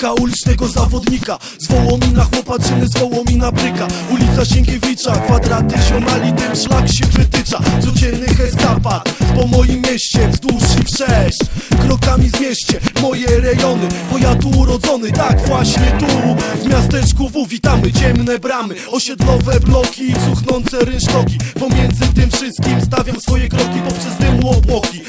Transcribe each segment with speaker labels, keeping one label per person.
Speaker 1: Bajka ulicznego zawodnika. Z Wołomina chłopaczyny, z Wołomina bryka. Ulica Sienkiewicza, kwadraty ziomali Tym szlak się wytycza. Codziennych eskapad Po moim mieście, wzdłuż i wszerz. Krokami zmieście moje rejony Bo ja tu urodzony, tak właśnie tu. W miasteczku W witamy ciemne bramy. Osiedlowe bloki i cuchnące rynsztoki. Pomiędzy tym wszystkim stawiam swoje kroki Poprzez dym obłoki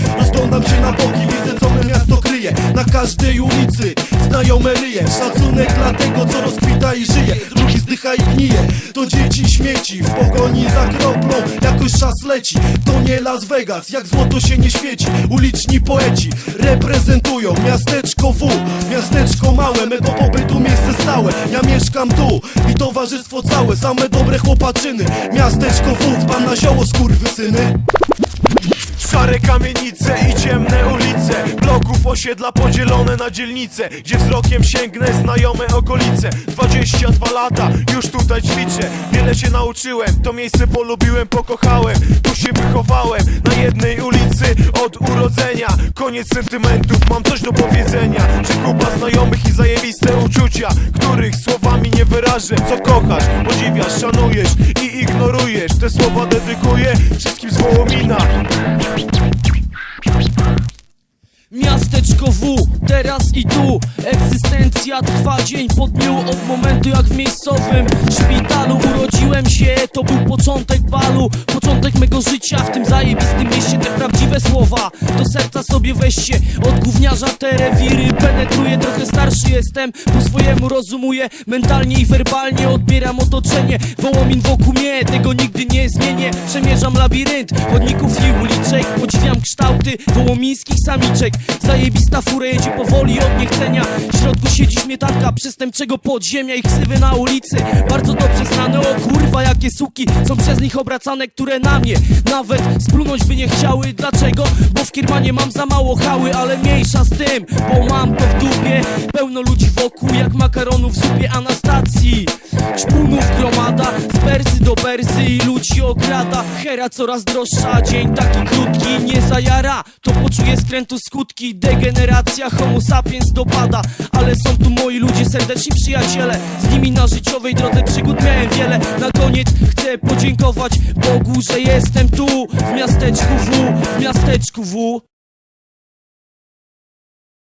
Speaker 1: Rozglądam się na boki, widzę co me miasto kryje. Na każdej ulicy znajome ryje. Szacunek dla tego co rozkwita i żyje. Drugi zdycha i gnije. To dzieci śmieci w pogoni za kroplą. Jakoś czas leci. To nie Las Vegas, jak złoto się nie świeci. Uliczni poeci reprezentują Miasteczko W, miasteczko małe Mego pobytu miejsce stałe. Ja mieszkam tu i towarzystwo całe. Same dobre chłopaczyny. Miasteczko W, pan na zioło skurwysyny
Speaker 2: Szare kamienice i ciemne ulice. Bloków osiedla podzielone na dzielnice Gdzie wzrokiem sięgnę znajome okolice. 22 lata, już tutaj ćwiczę. Wiele się nauczyłem, to miejsce polubiłem, pokochałem. Tu się wychowałem, na jednej ulicy od urodzenia. Koniec sentymentów, mam coś do powiedzenia. Że kupa znajomych i zajebiste uczucia Których słowami nie wyrażę. Co kochasz, podziwiasz, szanujesz ignorujesz Te słowa dedykuję wszystkim z Wołomina.
Speaker 3: Miasteczko W, teraz i tu. Egzystencja trwa dzień po dniu Od momentu jak w miejscowym szpitalu. Urodziłem się, to był początek balu Początek mego życia w tym zajebistym mieście. Te prawdziwe słowa do serca sobie weźcie. Od gówniarza te rewiry penetruję. Trochę starszy jestem, po swojemu rozumuję. Mentalnie i werbalnie odbieram otoczenie. Wołomin wokół mnie, tego nigdy nie zmienię. Przemierzam labirynt chodników i uliczek. Podziwiam kształty wołomińskich samiczek. Zajebista fura jedzie powoli od niechcenia. W środku siedzi śmietanka przestępczego podziemia I ksywy na ulicy, bardzo dobrze znane O jakie suki są przez nich obracane Które na mnie nawet splunąć by nie chciały Dlaczego? Bo w Kiermanie mam za mało hały Ale mniejsza z tym, bo mam to w dupie Pełno ludzi wokół jak makaronów w zupie Anastacji Czpunów gromada, z bersy do bersy i ludzi okrada Hera coraz droższa, dzień taki krótki Nie zajara, to poczuje skrętu skutki Degeneracja homo sapiens dopada. Ale są tu moi ludzie, serdeczni przyjaciele. Z nimi na życiowej drodze przygód miałem wiele. Na koniec chcę podziękować Bogu, że jestem tu. W miasteczku W, w miasteczku W